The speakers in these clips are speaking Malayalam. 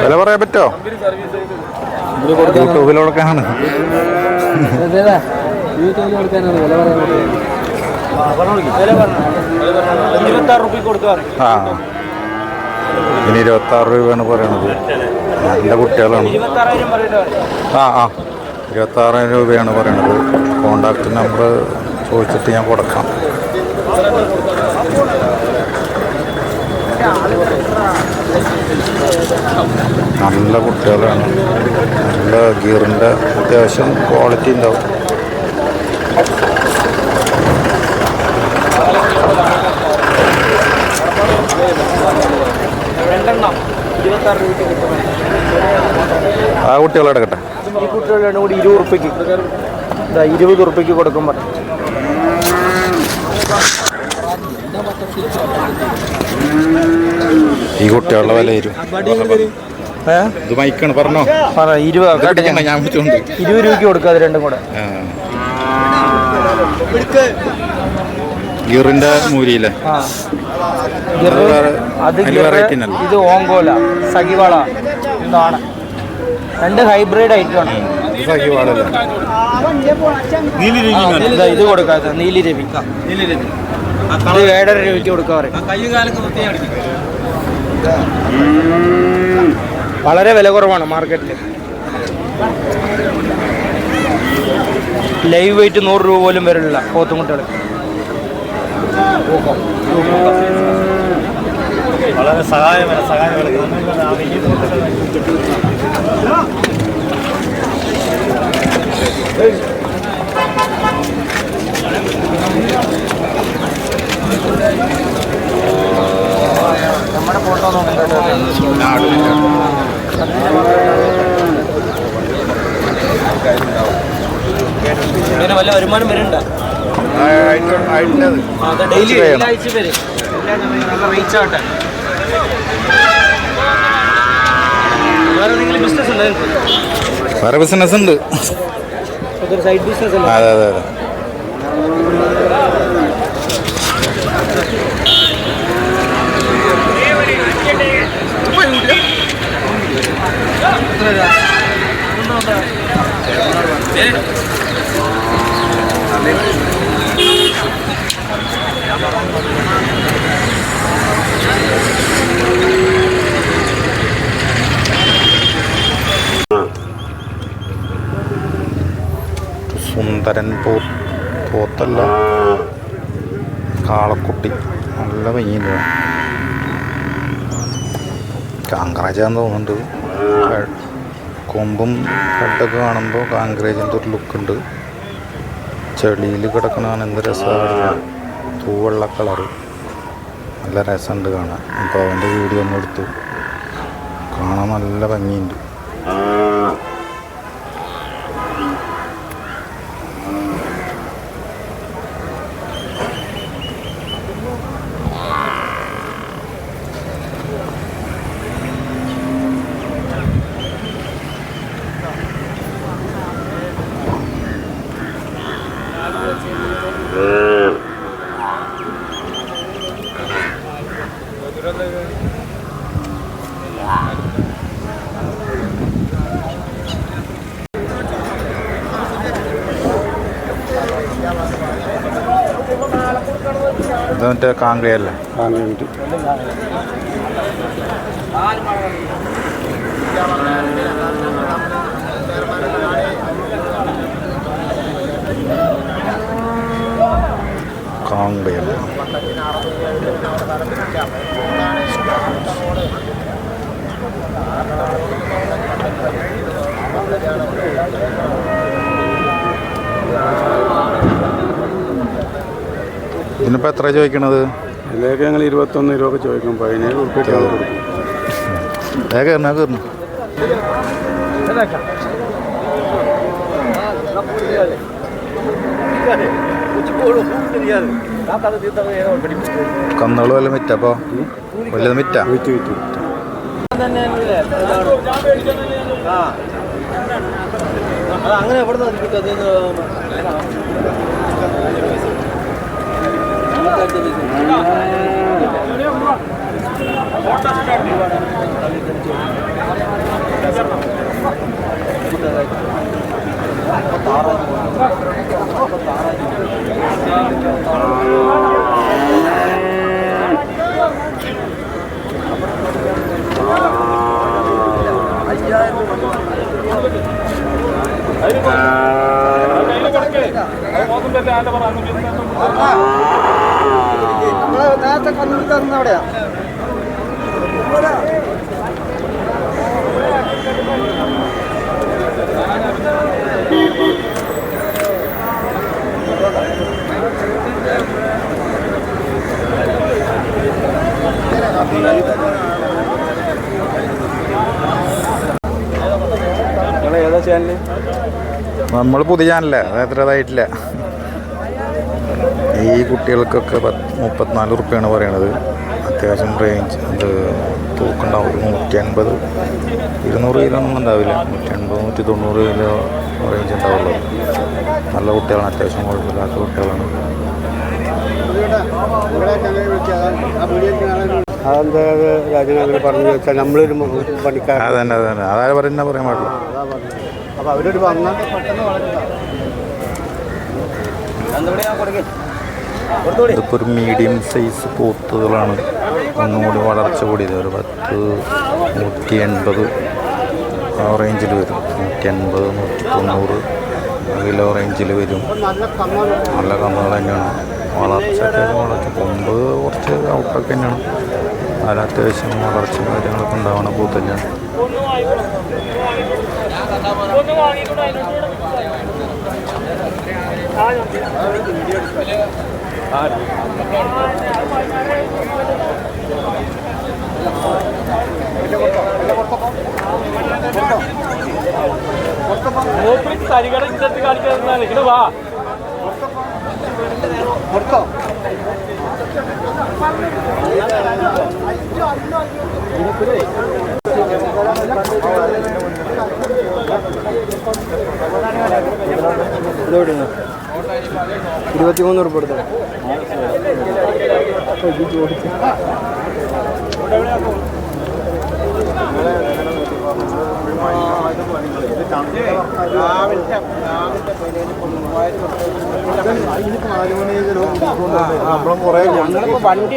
വില പറയാൻ പറ്റോ? യൂട്യൂബിൽ കൊടുക്കാനാണ് ആ ഇനി ഇരുപത്തി ആറ് രൂപയാണ് പറയണത്. നല്ല കുട്ടികളാണ്. ആ ആ. ഇരുപത്തി ആറായിരം രൂപയാണ് പറയണത്. കോണ്ടാക്ട് നമ്പർ ചോദിച്ചിട്ട് ഞാൻ കൊടുക്കാം. നല്ല കുട്ടികളാണ്. നല്ല ഗിയറിന്റെ അത്യാവശ്യം ക്വാളിറ്റി ഉണ്ടാവും രണ്ടെണ്ണം ഇരുപത്താറ് രൂപയ്ക്ക് കിട്ടും ആ കുട്ടികളെ എടുക്കട്ടെ. ഈ കുട്ടികളുടെ കൂടി ഇരുപത് ഉറുപ്പിക്ക് ഇരുപത് ഉറുപ്പിക്ക് കൊടുക്കുമ്പോൾ ഈ കുട്ടികളുടെ വില മൈക്കാണ് പറഞ്ഞോ. പറ ഇരുപത് ഇരുപത് രൂപയ്ക്ക് കൊടുക്കാതെ രണ്ടും കൂടെ. ആ. ഗിയറിന്റെ മൂരിയില്ലേ ആ. ഗിറ് വേറെ- അത് അതിൽ ഗിറ് variety ഉണ്ടല്ലോ. ഇത് ഓങ്കോല സഖിവാള ഇതാണ്. രണ്ട് ഹൈബ്രിഡ് ഐറ്റമാണ് ഇതാ കൊടുക്കാത്ത നീലി രവി ഇത് ഏഴര രൂപയ്ക്ക് കൊടുക്കാറ്. വളരെ വില കുറവാണ് മാർക്കറ്റിൽ ലൈവ് വെയിറ്റ് നൂറ് രൂപ പോലും വരില്ല പോത്തുമുട്ടകൾ വളരെ സഹായമാണ് സഹായം നമ്മുടെ ഫോട്ടോ ഇങ്ങനെ വല്ല വരുമാനം വരുന്നുണ്ടോ? ഡെയിലി ആഴ്ച വരും. നല്ല റീച്ച് ആവട്ടെ. വേറെ എന്തെങ്കിലും ബിസിനസ് ഉണ്ടോ നിങ്ങൾക്ക് വേറെ ബിസിനസ് ഉണ്ട്. സൈഡ് ബിസിനസ് അതെ അതെ അതെ. സുന്ദരൻ പോ പോത്തല്ല. കാളക്കുട്ടി. നല്ല ഭംഗിയില്ല കാങ്കറേജാന്ന് തോന്നുന്നുണ്ട്. കൊമ്പും ഹെഡൊക്കെ കാണുമ്പോൾ കാങ്കറേജിന്റെ ഒരു ലുക്കുണ്ട് ചെളിയിൽ കിടക്കണതാണ് എന്ത് രസമാണ് പൂവെള്ള കളറ് നല്ല രസമുണ്ട് കാണാൻ. അപ്പോൾ അവന്റെ വീഡിയോ ഒന്ന് എടുത്തു. കാണാൻ നല്ല ഭംഗിയുണ്ട്. മറ്റേ കാങ്കയല്ലേ? കാങ്കയല്ലേ ഇതിനിപ്പോൾ എത്ര ചോദിക്കണത്? ഇതിലേക്ക് ഞങ്ങൾ ഇരുപത്തൊന്ന് രൂപ ചോദിക്കും. പതിനേഴ് കൊടുക്കും കയറണ കയറണം. കന്നുകൾ വല്ല മിറ്റപ്പോ വല്ലത് മിറ്റ? വിറ്റ് വിറ്റ് അങ്ങനെ എവിടെ നിന്ന് കിട്ടും അതിൽ നേരത്തെ കണ്ണൂർ അവിടെയാ. നമ്മൾ പുതിയ ചാനലേ അത് എത്ര ഇതായിട്ടില്ല ഈ കുട്ടികൾക്കൊക്കെ പത്ത് മുപ്പത്തിനാല് റുപ്യാണ് പറയണത്. അത്യാവശ്യം റേഞ്ച് അത് തൂക്കുണ്ടാവും. ഒരു നൂറ്റി അൻപത് ഇരുന്നൂറ് കിലോ ഒന്നും ഉണ്ടാവില്ല. നൂറ്റി അൻപത് നൂറ്റി തൊണ്ണൂറ് കിലോ റേഞ്ച് ഉണ്ടാവുള്ളൂ. നല്ല കുട്ടികളാണ്. അത്യാവശ്യം കുഴപ്പമില്ലാത്ത കുട്ടികളാണ്. അതെന്താ രാജനഗർ പറഞ്ഞു വെച്ചാൽ നമ്മളൊരു പണിക്കാർ അതന്നെ അതന്നെ. അതായത് പറയുന്ന പറയാൻ പാടില്ല. അപ്പോൾ അവരോട് വന്നാൽ ഇതിപ്പോൾ ഒരു മീഡിയം സൈസ് പോത്തുകളാണ്. ഒന്നുകൂടി വളർച്ച കൂടിയത്. ഒരു പത്ത് നൂറ്റി എൺപത് ആ റേഞ്ചിൽ വരും. നൂറ്റി എൺപത് നൂറ്റി തൊണ്ണൂറ് കിലോ റേഞ്ചിൽ വരും. നല്ല കന്നുകൾ തന്നെയാണ്. വളർച്ച വളർച്ച കൊമ്പ് കുറച്ച് ഔട്ടൊക്കെ തന്നെയാണ്. അതിൽ അത്യാവശ്യം വളർച്ച കാര്യങ്ങളൊക്കെ ഉണ്ടാവണ പോത്ത് തന്നെയാണ് തരികട ഇന്നത്തെ കാണിക്കാൻ ഇങ്ങനെ വാ ഇരുപത്തിമൂന്ന് ഉറുപ്പ് എടുത്തോ നമ്മളും കുറേ ഞങ്ങളിപ്പോ വണ്ടി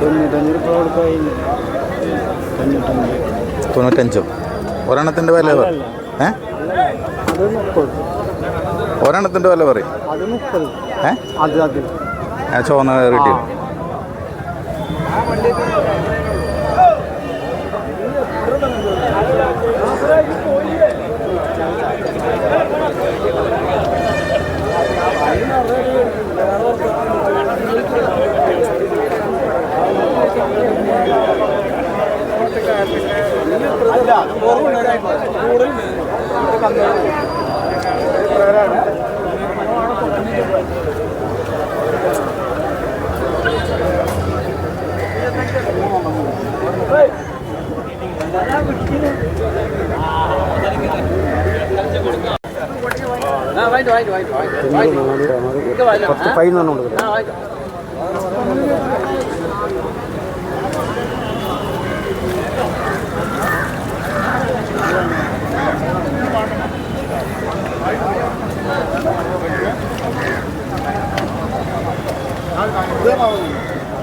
തൊണ്ണൂറ്റഞ്ച്. രൂപ തൊണ്ണൂറ്റഞ്ച്. ഒരെണ്ണത്തിന്റെ വില ഏ? ഒരെണ്ണത്തിന്റെ വില പറയും. അത് മുപ്പത്. ഏ? അത് കിട്ടി അല്ല കൂടുതൽ പത്ത് പതിനൊന്നുണ്ട്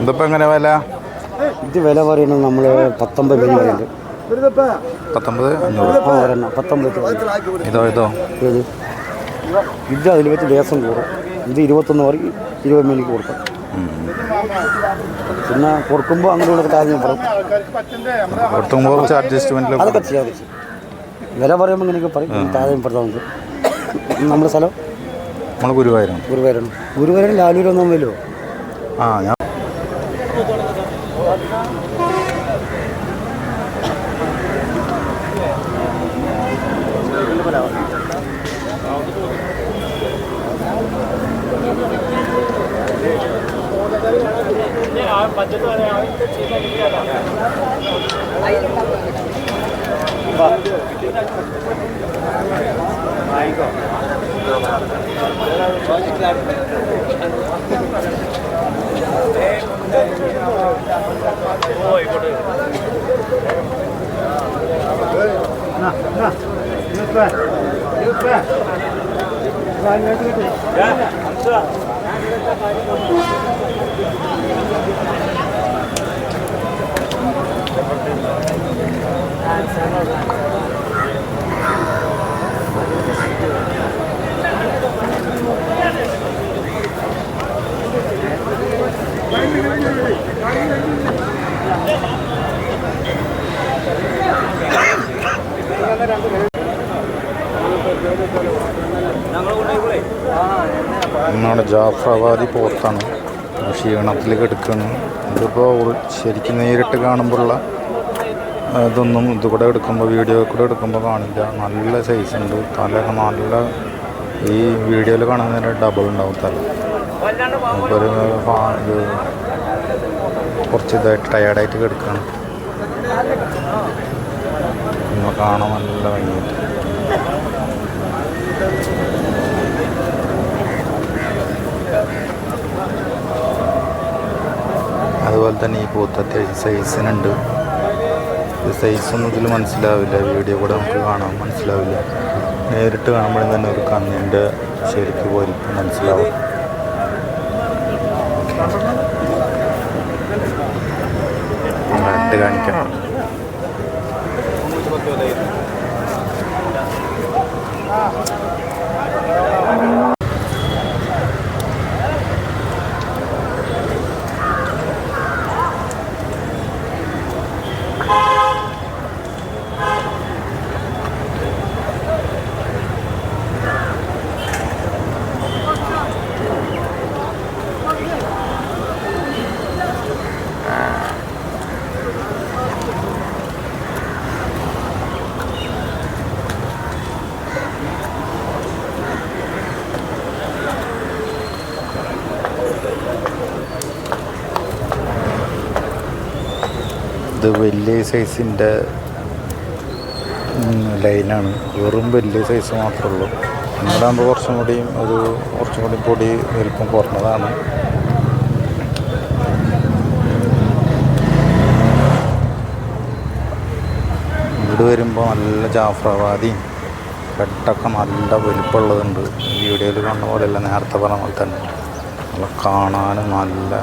ഇതിപ്പോൾ എങ്ങനെ വില? ഇത് വില പറയുന്നത് നമ്മൾ പത്തൊമ്പത് പറയുന്നത് പത്തൊമ്പത് അഞ്ഞൂറ്. ആ ഒരെണ്ണം. പത്തൊമ്പത് ഇതോ ഇതോ. ഇത് ഇത് അതിൽ വെച്ച് ദേശം കൂടും ഇത് ഇരുപത്തൊന്ന് പറയും ഇരുപത് മണിക്ക് കൊടുക്കാം. പിന്നെ കൊടുക്കുമ്പോൾ അങ്ങനെയുള്ള കാര്യം പറയും. കൊടുക്കുമ്പോൾ കുറച്ച് അഡ്ജസ്റ്റ്മെന്റിൽ അതൊക്കെ ചെയ്യാതെ വില പറയുമ്പോൾ ഇങ്ങനെയൊക്കെ പറയും. താഴെ പെടുത്താറുണ്ട് നമ്മുടെ സ്ഥലം? നമ്മൾ ഗുരുവായൂരാണ്. ഗുരുവായൂരാണ്. ഗുരുവായൂർ ലാലൂരൊന്നും വല്ലോ ആ ഞാൻ നമ്മുടെ ജാഫ്രാബാദി ക്ഷീണത്തിലേക്ക് എടുക്കുന്നു ഇതിപ്പോൾ ശരിക്കും നേരിട്ട് കാണുമ്പോഴുള്ള ഇതൊന്നും ഇത് കൂടെ എടുക്കുമ്പോൾ വീഡിയോ കൂടെ എടുക്കുമ്പോൾ കാണില്ല. നല്ല സൈസ് ഉണ്ട്. തലയൊക്കെ നല്ല ഈ വീഡിയോയിൽ കാണുന്നതിന് ഡബിൾ ഉണ്ടാവും തല. ഒരു കുറച്ച് ഇതായിട്ട് ടയേർഡായിട്ട് കിടക്കുകയാണ് നമ്മൾ കാണാൻ നല്ല ഭംഗിയുണ്ട്. അതുപോലെ തന്നെ ഈ പോത്ത് അത്യാവശ്യം സൈസിനുണ്ട് സൈസൊന്നും ഇതിൽ മനസ്സിലാവില്ല. വീഡിയോ കൂടെ നമുക്ക് കാണാൻ മനസ്സിലാവില്ല. നേരിട്ട് കാണുമ്പോഴും തന്നെ ഒരു കണ്ണിന്റെ ശരിക്ക് പോലിപ്പ് മനസ്സിലാവും. കാണിക്കാം ഇത് വലിയ സൈസിന്റെ ലൈനാണ് വെറും വലിയ സൈസ് മാത്രമേ ഉള്ളൂ. ഇങ്ങടാകുമ്പോൾ കുറച്ചും കൂടിയും ഒരു കുറച്ചും കൂടി പൊടി വലിപ്പം കുറഞ്ഞതാണ്. ഇവിടെ വരുമ്പോൾ നല്ല ജാഫ്രാബാദിയും പെട്ടൊക്കെ നല്ല വലിപ്പമുള്ളതുണ്ട്. വീഡിയോയിൽ കാണുന്ന പോലെയല്ല നേരത്തെ പറഞ്ഞ പോലെ തന്നെ. നല്ല കാണാനും നല്ല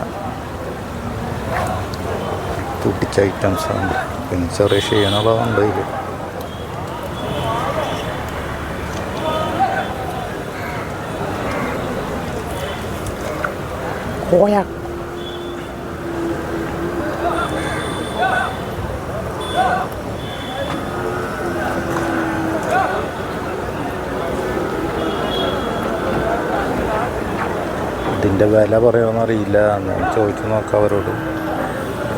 തുട്ടിച്ച ഐറ്റംസ് ആണ്. പിന്നെ ചെറിയ ക്ഷീണമുള്ളതുണ്ട് ഇതിൽ കോയ ഇതിന്റെ വില പറയുമെന്നറിയില്ല ഞാൻ ചോദിച്ചു നോക്കാം അവരോട്.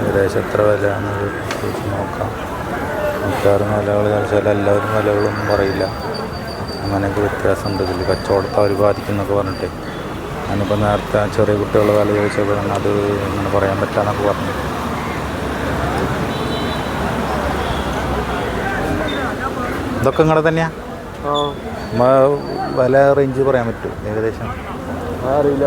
ഏകദേശം എത്ര വിലയാണെന്ന് നോക്കാം. മിക്കവാറും വിലകൾ ചില എല്ലാവരും വിലകളൊന്നും പറയില്ല. അങ്ങനെയൊക്കെ വ്യത്യാസമുണ്ട്. ഇതിൽ കച്ചവടത്തെ അവർ ബാധിക്കുന്നൊക്കെ പറഞ്ഞിട്ട്. ഞാനിപ്പോൾ നേരത്തെ ചെറിയ കുട്ടികളുടെ വില ചോദിച്ചപ്പോഴാണ് അത് ഇങ്ങനെ പറയാൻ പറ്റാന്നൊക്കെ പറഞ്ഞു ഇതൊക്കെ ഇങ്ങനെ തന്നെയാ? വില റേഞ്ച് പറയാൻ പറ്റും ഏകദേശം? അറിയില്ല.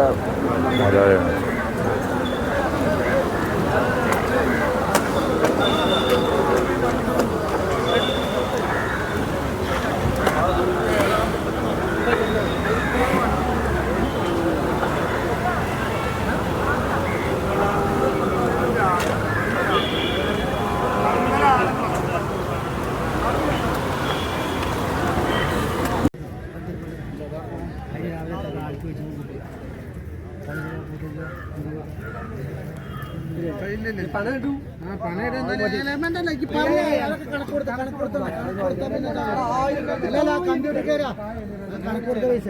കണക്ക് കൊടുത്ത കണക്ക് കൊടുത്ത കണക്ക് കൊടുത്ത കണക്ക് കൊടുത്ത പൈസ